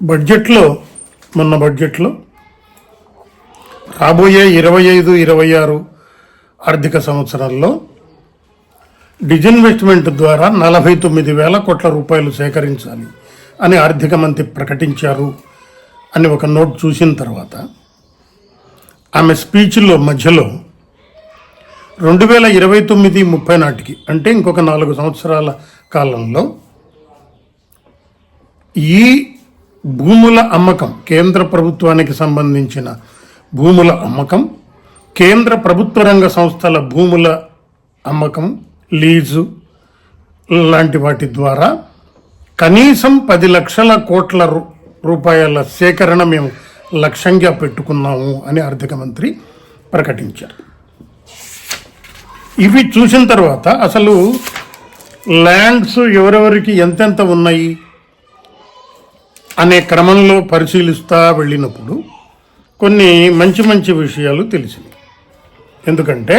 బడ్జెట్లో మొన్న బడ్జెట్లో రాబోయే ఇరవై ఐదు ఇరవై ఆరు ఆర్థిక సంవత్సరాల్లో డిజిన్వెస్ట్మెంట్ ద్వారా నలభై తొమ్మిది వేల కోట్ల రూపాయలు సేకరించాలి అని ఆర్థిక మంత్రి ప్రకటించారు అని ఒక నోట్ చూసిన తర్వాత ఆమె స్పీచ్లో మధ్యలో రెండు వేల ఇరవై తొమ్మిది ముప్పై నాటికి అంటే ఇంకొక నాలుగు సంవత్సరాల కాలంలో ఈ భూముల అమ్మకం కేంద్ర ప్రభుత్వానికి సంబంధించిన భూముల అమ్మకం కేంద్ర ప్రభుత్వ రంగ సంస్థల భూముల అమ్మకం లీజు లాంటి వాటి ద్వారా కనీసం పది లక్షల కోట్ల రూ- రూపాయల సేకరణ మేము లక్ష్యంగా పెట్టుకున్నాము అని ఆర్థిక మంత్రి ప్రకటించారు. ఇవి చూసిన తర్వాత అసలు ల్యాండ్స్ ఎవరెవరికి ఎంతెంత ఉన్నాయి? అనే క్రమంలో పరిశీలిస్తా వెళ్ళినప్పుడు కొన్ని మంచి మంచి విషయాలు తెలిసినాయి ఎందుకంటే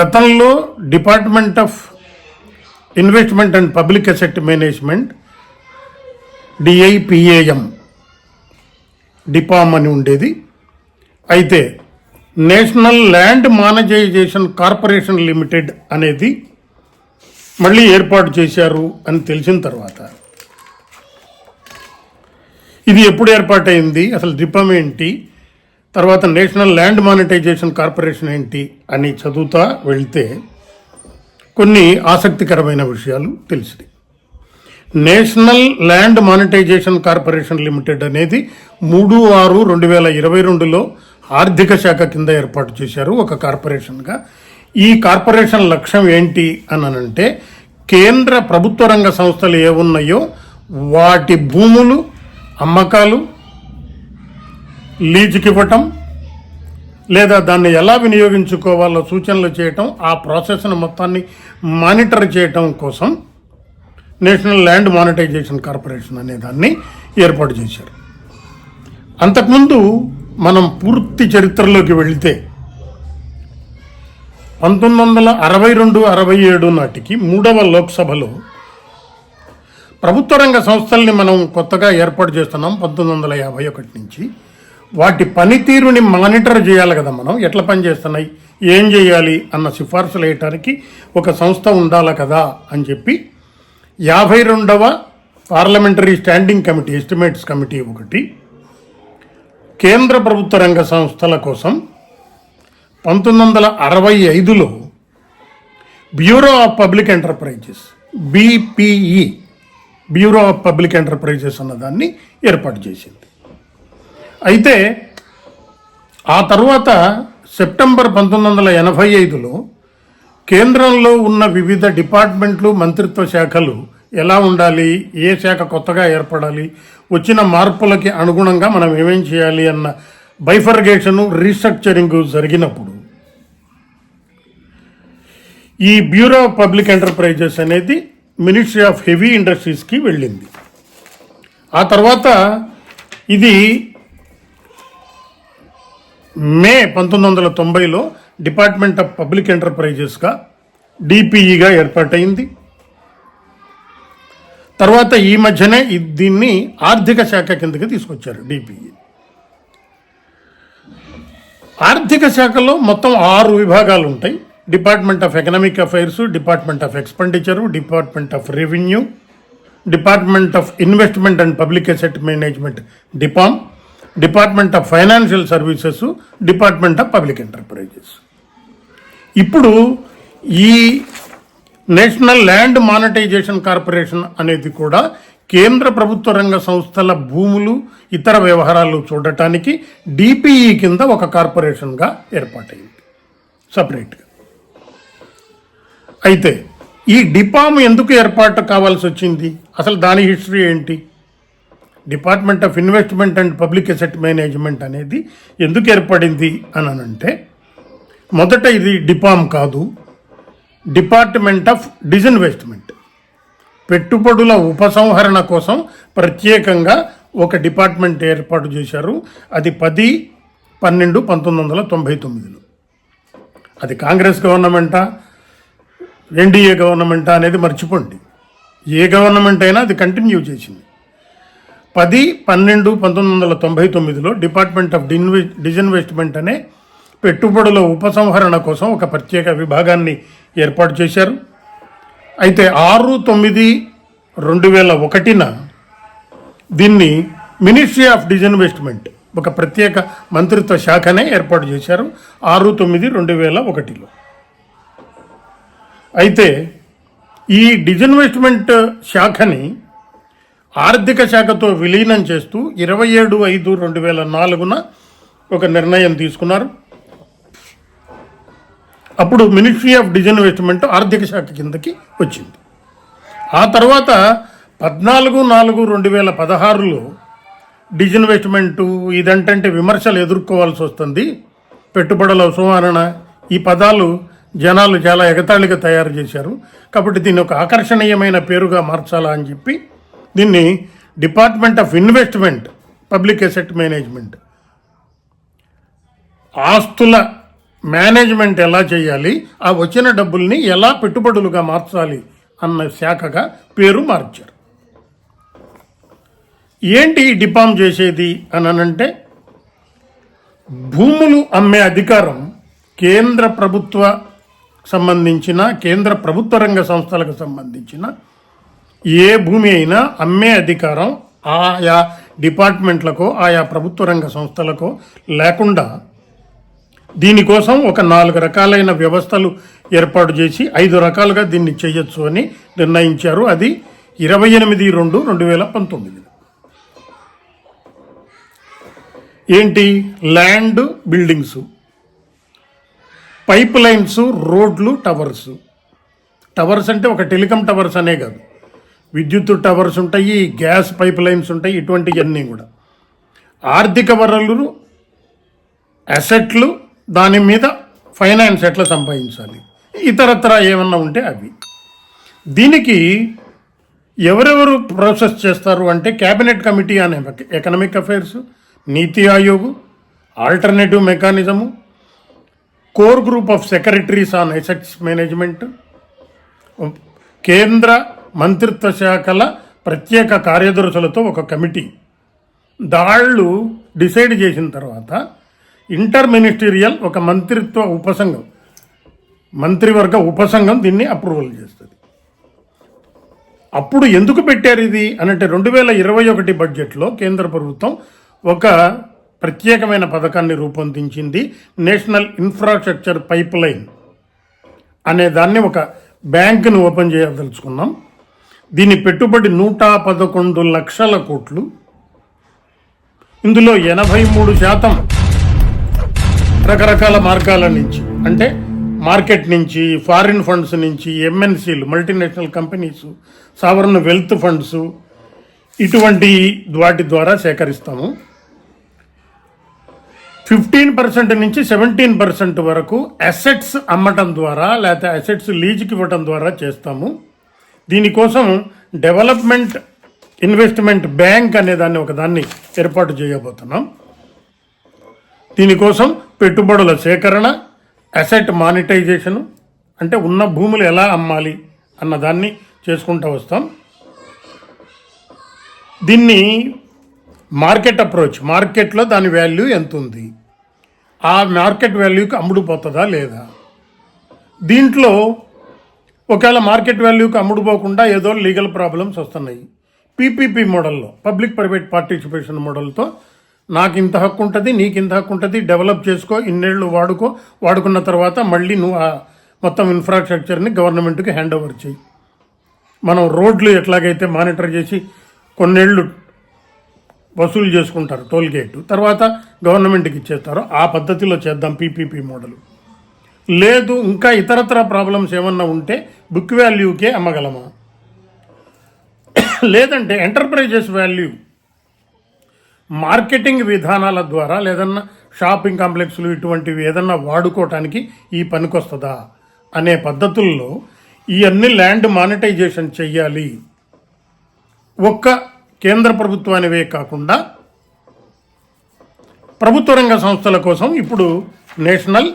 గతంలో department of investment and public asset management DIPAM DIPAM అని ఉండేది. అయితే national land monetisation corporation limited అనేది మళ్ళీ ఏర్పాటు చేశారు అని తెలిసిన తర్వాత ఇది ఎప్పుడు ఏర్పాటైంది? అసలు డిపమ్ ఏంటి? తర్వాత నేషనల్ ల్యాండ్ మానిటైజేషన్ కార్పొరేషన్ ఏంటి? అని చదువుతా వెళ్తే కొన్ని ఆసక్తికరమైన విషయాలు తెలిసింది national land monetisation corporation limited అనేది మూడు ఆరు రెండు వేల ఇరవై రెండులో ఆర్థిక శాఖ కింద ఏర్పాటు చేశారు ఒక కార్పొరేషన్గా. ఈ కార్పొరేషన్ లక్ష్యం ఏంటి అని అంటే కేంద్ర ప్రభుత్వ రంగ సంస్థలు ఏమున్నాయో వాటి భూములు అమ్మకాలు లీజుకి ఇవ్వటం లేదా దాన్ని ఎలా వినియోగించుకోవాలో సూచనలు చేయటం ఆ ప్రాసెస్ను మొత్తాన్ని మానిటర్ చేయటం కోసం నేషనల్ ల్యాండ్ మానిటైజేషన్ కార్పొరేషన్ అనే దాన్ని ఏర్పాటు చేశారు. అంతకుముందు మనం పూర్తి చరిత్రలోకి వెళితే పంతొమ్మిది వందల అరవై రెండు అరవై ఏడు నాటికి మూడవ లోక్సభలో ప్రభుత్వ రంగ సంస్థల్ని మనం కొత్తగా ఏర్పాటు చేస్తున్నాం పంతొమ్మిది వందల యాభై ఒకటి నుంచి. వాటి పనితీరుని మానిటర్ చేయాలి కదా మనం. ఎట్లా పని చేస్తున్నాయి? ఏం చేయాలి అన్న సిఫార్సులు వేయటానికి ఒక సంస్థ ఉండాలి కదా అని చెప్పి యాభై రెండవ parliamentary standing committee estimates committee ఒకటి కేంద్ర ప్రభుత్వ రంగ సంస్థల కోసం పంతొమ్మిది వందల అరవై ఐదులో bureau of public enterprises BPE bureau of public enterprises అన్నదాన్ని ఏర్పాటు చేసింది. అయితే ఆ తర్వాత సెప్టెంబర్ పంతొమ్మిది వందల ఎనభై ఐదులో కేంద్రంలో ఉన్న వివిధ డిపార్ట్మెంట్లు మంత్రిత్వ శాఖలు ఎలా ఉండాలి ఏ శాఖ కొత్తగా ఏర్పడాలి వచ్చిన మార్పులకి అనుగుణంగా మనం ఏమేం చేయాలి అన్న బైఫర్గేషను రీస్ట్రక్చరింగ్ జరిగినప్పుడు ఈ బ్యూరో ఆఫ్ పబ్లిక్ ఎంటర్ప్రైజెస్ అనేది మినిస్ట్రీ ఆఫ్ హెవీ ఇండస్ట్రీస్కి వెళ్ళింది. ఆ తర్వాత ఇది మే పంతొమ్మిది వందల తొంభైలో డిపార్ట్మెంట్ ఆఫ్ పబ్లిక్ ఎంటర్ప్రైజెస్గా డిపిఈగా ఏర్పాటైంది. తర్వాత ఈ మధ్యనే దీన్ని ఆర్థిక శాఖ కిందకి తీసుకొచ్చారు డిపిఈ. ఆర్థిక శాఖలో మొత్తం ఆరు విభాగాలు ఉంటాయి department of economic affairs department of expenditure department of revenue department of investment and public asset management DIPAM department of financial services department of public enterprises. ఇప్పుడు ఈ నేషనల్ ల్యాండ్ మానిటైజేషన్ కార్పొరేషన్ అనేది కూడా కేంద్ర ప్రభుత్వ రంగ సంస్థల భూములు ఇతర వ్యవహారాలు చూడటానికి డిపిఈ కింద ఒక కార్పొరేషన్గా ఏర్పాటైంది. సపరేట్గా అయితే ఈ డిపామ్ ఎందుకు ఏర్పాటు కావాల్సి వచ్చింది? అసలు దాని హిస్టరీ ఏంటి? Department of investment and public asset management అనేది ఎందుకు ఏర్పడింది అని అంటే మొదట ఇది డిపామ్ కాదు డిపార్ట్మెంట్ ఆఫ్ డిజిన్వెస్ట్మెంట్ పెట్టుబడుల ఉపసంహరణ కోసం ప్రత్యేకంగా ఒక డిపార్ట్మెంట్ ఏర్పాటు చేశారు. అది పది పన్నెండు పంతొమ్మిది వందల తొంభై తొమ్మిదిలో. అది కాంగ్రెస్ గవర్నమెంటా? ఎన్డీఏ గవర్నమెంట్ అనేది మర్చిపోండి. ఏ గవర్నమెంట్ అయినా అది కంటిన్యూ చేసింది. పది పన్నెండు పంతొమ్మిది వందల తొంభై తొమ్మిదిలో డిపార్ట్మెంట్ ఆఫ్ డిన్వె డిజన్వెస్ట్మెంట్ అనే పెట్టుబడుల ఉపసంహరణ కోసం ఒక ప్రత్యేక విభాగాన్ని ఏర్పాటు చేశారు. అయితే ఆరు తొమ్మిది రెండు వేల ఒకటిన దీన్ని మినిస్ట్రీ ఆఫ్ డిజన్వెస్ట్మెంట్ ఒక ప్రత్యేక మంత్రిత్వ శాఖనే ఏర్పాటు చేశారు. ఆరు తొమ్మిది రెండు వేల ఒకటిలో. అయితే ఈ డిజిన్వెస్ట్మెంట్ శాఖని ఆర్థిక శాఖతో విలీనం చేస్తూ ఇరవై ఏడు ఐదు రెండు వేల నాలుగున ఒక నిర్ణయం తీసుకున్నారు. అప్పుడు మినిస్ట్రీ ఆఫ్ డిజిన్వెస్ట్మెంట్ ఆర్థిక శాఖ కిందకి వచ్చింది. ఆ తర్వాత పద్నాలుగు నాలుగు రెండు వేల పదహారులో డిజిన్వెస్ట్మెంటు ఇదంటే విమర్శలు ఎదుర్కోవాల్సి వస్తుంది. పెట్టుబడుల ఉపసంహరణ ఈ పదాలు జనాలు చాలా ఎగతాళిగా తయారు చేశారు. కాబట్టి దీన్ని ఒక ఆకర్షణీయమైన పేరుగా మార్చాలా అని చెప్పి దీన్ని department of investment public asset management. ఆస్తుల మేనేజ్మెంట్ ఎలా చేయాలి ఆ వచ్చిన డబ్బుల్ని ఎలా పెట్టుబడులుగా మార్చాలి అన్న శాఖగా పేరు మార్చారు. ఏంటి డిపామ్ చేసేది అని అనంటే భూములు అమ్మే అధికారం కేంద్ర ప్రభుత్వ సంబంధించిన కేంద్ర ప్రభుత్వ రంగ సంస్థలకు సంబంధించిన ఏ భూమి అయినా అమ్మే అధికారం ఆయా డిపార్ట్మెంట్లకో ఆయా ప్రభుత్వ రంగ సంస్థలకో లేకుండా దీనికోసం ఒక నాలుగు రకాలైన వ్యవస్థలు ఏర్పాటు చేసి ఐదు రకాలుగా దీన్ని చేయొచ్చు అని నిర్ణయించారు. అది ఇరవై ఎనిమిది రెండు రెండు వేల పంతొమ్మిది. ఏంటి? Land buildings. పైప్ లైన్స్ రోడ్లు టవర్స్. టవర్స్ అంటే ఒక టెలికాం టవర్స్ అనే కాదు. విద్యుత్ టవర్స్ ఉంటాయి గ్యాస్ పైప్ లైన్స్ ఉంటాయి ఇటువంటివన్నీ కూడా. ఆర్థిక వనరులు అసెట్లు దాని మీద ఫైనాన్స్ ఎట్లా సంపాదించాలి? ఇతరత్ర ఏమన్నా ఉంటే అవి. దీనికి ఎవరెవరు ప్రాసెస్ చేస్తారు అంటే క్యాబినెట్ కమిటీ అనే economic affairs NITI Aayog alternative mechanism core group of secretaries on assets management కేంద్ర మంత్రిత్వ శాఖల ప్రత్యేక కార్యదర్శులతో ఒక కమిటీ. దాళ్ళు డిసైడ్ చేసిన తర్వాత ఇంటర్ మినిస్టీరియల్ ఒక మంత్రిత్వ ఉపసంఘం మంత్రివర్గ ఉపసంఘం దీన్ని అప్రూవల్ చేస్తుంది. అప్పుడు ఎందుకు పెట్టారు ఇది? అనంటే రెండు వేల ఇరవై ఒకటి బడ్జెట్లో కేంద్ర ప్రభుత్వం ఒక ప్రత్యేకమైన పథకాన్ని రూపొందించింది నేషనల్ ఇన్ఫ్రాస్ట్రక్చర్ పైప్ లైన్ అనే దాన్ని ఒక బ్యాంకును ఓపెన్ చేయదలుచుకున్నాం. దీని పెట్టుబడి నూట పదకొండు లక్షల కోట్లు. ఇందులో ఎనభై మూడు శాతం రకరకాల మార్గాల నుంచి అంటే మార్కెట్ నుంచి ఫారిన్ ఫండ్స్ నుంచి ఎంఎన్సీలు multinational companies sovereign wealth funds ఇటువంటి వాటి ద్వారా సేకరిస్తాము. ఫిఫ్టీన్ పర్సెంట్ నుంచి సెవెంటీన్ పర్సెంట్ వరకు అసెట్స్ అమ్మటం ద్వారా లేకపోతే అసెట్స్ లీజుకి ఇవ్వటం ద్వారా చేస్తాము. దీనికోసం డెవలప్మెంట్ ఇన్వెస్ట్మెంట్ బ్యాంక్ అనే దాన్ని ఒక దాన్ని ఏర్పాటు చేయబోతున్నాం. దీనికోసం పెట్టుబడుల సేకరణ అసెట్ మానిటైజేషను అంటే ఉన్న భూములు ఎలా అమ్మాలి అన్నదాన్ని చేసుకుంటూ వస్తాం. దీన్ని మార్కెట్ అప్రోచ్ మార్కెట్లో దాని వాల్యూ ఎంత ఉంది ఆ మార్కెట్ వాల్యూకి అమ్ముడుపోతుందా లేదా? దీంట్లో ఒకవేళ మార్కెట్ వాల్యూకి అమ్ముడుపోకుండా ఏదో లీగల్ ప్రాబ్లమ్స్ వస్తున్నాయి. పీపీపీ మోడల్లో పబ్లిక్ ప్రైవేట్ పార్టిసిపేషన్ మోడల్తో నాకు ఇంత హక్కు ఉంటుంది నీకు ఇంత హక్కు ఉంటుంది డెవలప్ చేసుకో ఇన్నేళ్ళు వాడుకో వాడుకున్న తర్వాత మళ్ళీ నువ్వు ఆ మొత్తం ఇన్ఫ్రాస్ట్రక్చర్ని గవర్నమెంట్కి హ్యాండ్ ఓవర్ చేయి. మనం రోడ్లు ఎట్లాగైతే మానిటర్ చేసి కొన్నేళ్ళు వసూలు చేసుకుంటారు టోల్ గేట్. తర్వాత గవర్నమెంట్కి ఇచ్చేస్తారు. ఆ పద్ధతిలో చేద్దాం పీపీపీ మోడల్ లేదు ఇంకా ఇతరత్ర ప్రాబ్లమ్స్ ఏమన్నా ఉంటే బుక్ వాల్యూకే అమ్మగలమా? లేదంటే ఎంటర్ప్రైజెస్ వాల్యూ మార్కెటింగ్ విధానాల ద్వారా లేదన్నా షాపింగ్ కాంప్లెక్స్లు ఇటువంటివి ఏదన్నా వాడుకోవటానికి ఈ పనికొస్తుందా? అనే పద్ధతుల్లో ఈ అన్ని ల్యాండ్ మానిటైజేషన్ చెయ్యాలి. ఒక్క కేంద్ర ప్రభుత్వానివే కాకుండా ప్రభుత్వ రంగ సంస్థల కోసం ఇప్పుడు నేషనల్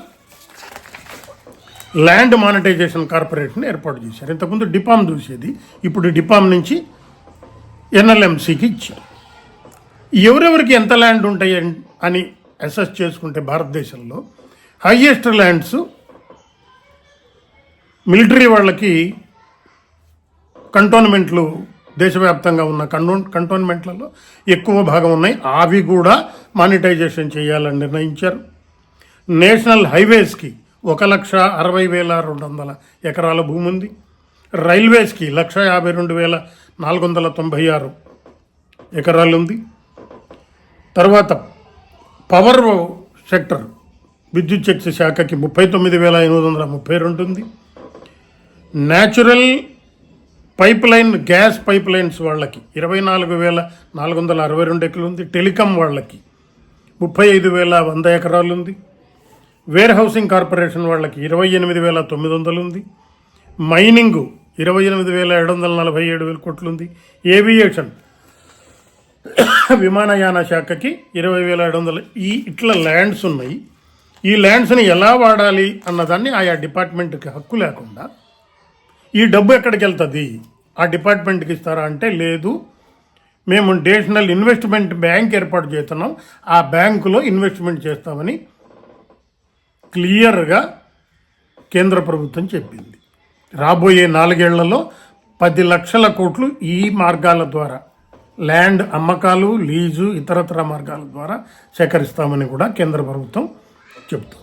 ల్యాండ్ మానిటైజేషన్ కార్పొరేషన్ ఏర్పాటు చేశారు. ఇంతకుముందు డిపామ్ చూసేది ఇప్పుడు డిపామ్ నుంచి ఎన్ఎల్ఎంసికి ఇచ్చారు ఎవరెవరికి ఎంత ల్యాండ్ ఉంటాయి అని అసెస్ చేసుకుంటే భారతదేశంలో హైయెస్ట్ ల్యాండ్స్ మిలిటరీ వాళ్ళకి కంటోన్మెంట్లు దేశవ్యాప్తంగా ఉన్న కంటోన్ కంటోన్మెంట్లలో ఎక్కువ భాగం ఉన్నాయి. అవి కూడా మానిటైజేషన్ చేయాలని నిర్ణయించారు. నేషనల్ హైవేస్కి ఒక లక్ష అరవై వేల రెండు వందల ఎకరాల భూమి ఉంది. రైల్వేస్కి లక్ష యాభై రెండు వేల నాలుగు వందల తొంభై ఆరు ఎకరాలు ఉంది. తర్వాత పవర్ సెక్టర్ విద్యుత్ శక్తి శాఖకి ముప్పై తొమ్మిది వేల ఎనిమిది వందల ముప్పై రెండు ఉంది. Natural pipe line gas pipe lines వాళ్ళకి. ఇరవై నాలుగు వేల నాలుగు వందల అరవై రెండు ఎకరాలు ఉంది టెలికాం వాళ్ళకి. ముప్పై ఐదు వేల వంద ఎకరాలు ఉంది వేర్ హౌసింగ్ కార్పొరేషన్ వాళ్ళకి ఇరవై ఎనిమిది వేల తొమ్మిది వందలు ఉంది మైనింగ్ ఇరవై ఎనిమిది వేల ఏడు వందల నలభై ఏడు వేల కోట్లు ఉంది ఏవియేషన్ విమానయాన శాఖకి ఇరవై వేల ఏడు వందలు. ఈ ఇట్లా ల్యాండ్స్ ఉన్నాయి. ఈ ల్యాండ్స్ని ఎలా వాడాలి అన్నదాన్ని ఆయా డిపార్ట్మెంట్కి హక్కు లేకుండా ఈ డబ్బు ఎక్కడికి వెళ్తుంది ఆ డిపార్ట్మెంట్కి ఇస్తారా అంటే లేదు. మేము నేషనల్ ఇన్వెస్ట్మెంట్ బ్యాంక్ ఏర్పాటు చేస్తున్నాం. ఆ బ్యాంకులో ఇన్వెస్ట్మెంట్ చేస్తామని క్లియర్గా కేంద్ర ప్రభుత్వం చెప్పింది. రాబోయే నాలుగేళ్ళలో పది లక్షల కోట్లు ఈ మార్గాల ద్వారా ల్యాండ్ అమ్మకాలు లీజు ఇతరతర మార్గాల ద్వారా సేకరిస్తామని కూడా కేంద్ర ప్రభుత్వం చెబుతుంది